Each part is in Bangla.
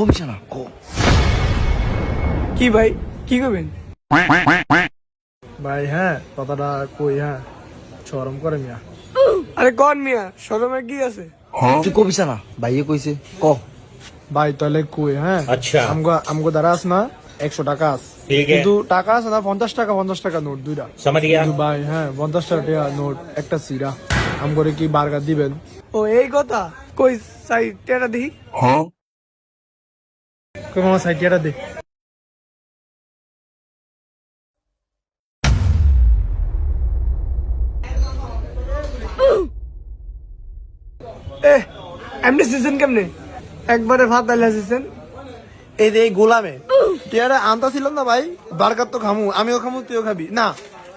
কবিছানা ক। কি ভাই? কি করবেন? ভাই হ্যাঁ কথাটা কই হ্যাঁ। শরম করে মিয়া। আরে কন মিয়া শরমে কি আছে? তুই কবিছানা ভাইয়ে কইছে ক। ভাই তাহলে কই হ্যাঁ? আচ্ছা। আমগো আমগো দাঁড়াস না একশো টাকা আস। কিন্তু টাকা আছে না পঞ্চাশ টাকা পঞ্চাশ টাকা নোট দুইটা। ভাই হ্যাঁ পঞ্চাশ টাকা নোট একটা সিরা। আম করে কি বার্গার দিবেন? ও এই কথা? কই সাইড টেটা হ্যাঁ। কই মামা সাইটিয়াটা দে। ভাত আইলা সিজন। এই যে এই গোলামে টিয়ারা আনতা ছিল না ভাই? বার্গার তো খামু, আমিও খামু, তুইও খাবি। না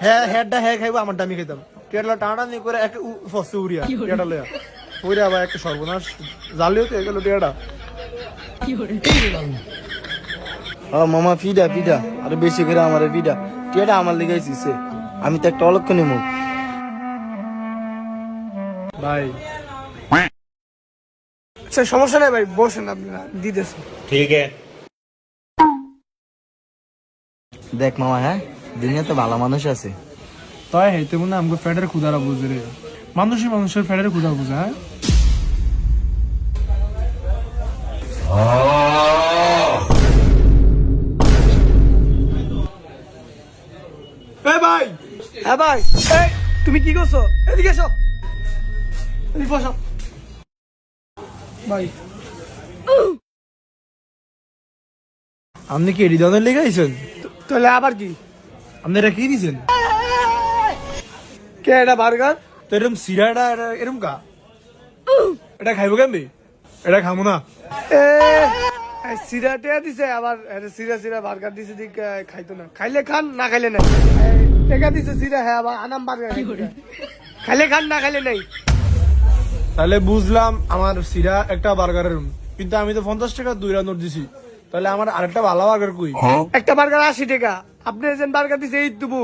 হ্যাঁ হ্যাডটা হ্যাঁ খাইবো আমার আমি খেতাম টিয়ারলা টানা নি করে এক ফসে উড়িয়া টিয়াটা লয়া। উড়িয়া ভাই একটা সর্বনাশ। জালিও তো গেল টিয়াটা ও মামা বেশি করে আমার আমার লেগে আমি তো একটা অলক্ষ নেব ভাই। আচ্ছা সমস্যা নাই ভাই বসেন আপনি ঠিক আছে। দেখ মামা হ্যাঁ দুনিয়া তো ভালো মানুষ আছে। তাই হেতে মনে আমাকে ফ্যাডের খুদারা বুঝে রে। মানুষই মানুষের ফ্যাডের খুদা বুঝে হ্যাঁ? হ্যাঁ ভাই। এই তুমি কি করছ? এদিকে এসো। এদিকে বসো। ভাই। আপনি কি হৃদয়ের লেগে আইছেন? তাহলে আবার কি? আপনি এটা কি দিছেন? কে এটা বার্গার? তো এরকম সিরাটা এটা- এরকম কা? এটা খাইবো কেমনি? এটা খামো না। এ সিরা টেয়া দিছে আবার সিরা সিরা বার্গার দিছে দিক খাইতো না। খাইলে খান না খাইলে এই, টেকা দিছে সিরা হ্যাঁ আবার আনাম বার্গার খাইতে। খাইলে খান না খাইলে নাই। তাহলে বুঝলাম আমার সিরা একটা বার্গারের কিন্তু আমি তো পঞ্চাশ টাকা দুই নোট দিছি। তাহলে আমার আরেকটা ভালো বার্গার কই? একটা বার্গার আশি টাকা। আপনি যে বার্গার দিছে এই তুবু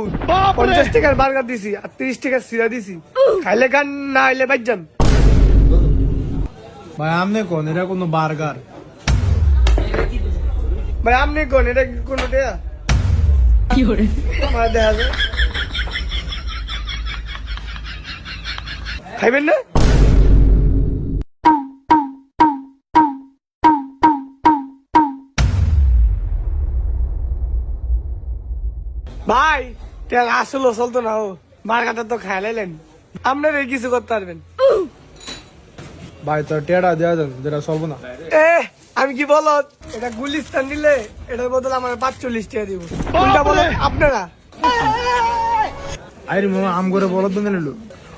পঞ্চাশ টাকার বার্গার দিছি আর তিরিশ টাকার সিরা দিছি। খাইলে খান না খাইলে বাইর যান। ভাই আমনে কোন? এটা কোনো বার্গার। ভাই আপনি কোন? এটা কি কোনো টেয়া কি করে খাইবেন না? ভাই তেল আসলো চলতো না ও। বার্গারটা তো খাই লাইলেন। আপনার এই কিছু করতে পারবেন। ভাই তো টেড়া দেওয়া দেন যেটা চলবো না। এ আমি কি বলো এটা গুলিস্তান দিলে এটার বদলে আমার পাঁচচল্লিশ টাকা দিব। কোনটা বলো আপনারা? আরে মামা আম করে বলদ দিন নিল।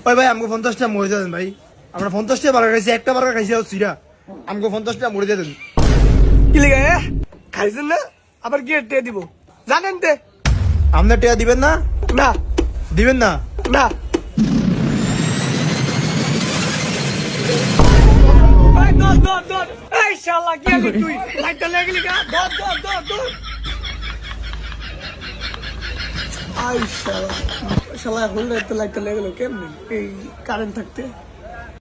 ওই ভাই আমাকে পঞ্চাশ টাকা মরে দেন ভাই। আমরা পঞ্চাশ টাকা বার্গার খাইছি একটা বার্গার খাইছি আর সিরা। আমাকে পঞ্চাশ টাকা মরে দেন কি লেগে? খাইছেন না? আবার কি টেয়া দিব? জানেন তে? আপনি টেয়া দিবেন না? না। দিবেন না? না। এই দৌড়, দৌড়, দৌড়। শালা, কি আলি তুই? লাইটটা লেগে গেলি গা? দৌড়, দৌড়, দৌড়, দৌড়। আই শালা। শালা, তো লাইটটা লাইটটা লেগে গেলো কেমনে? এই কারেন্ট থাকতে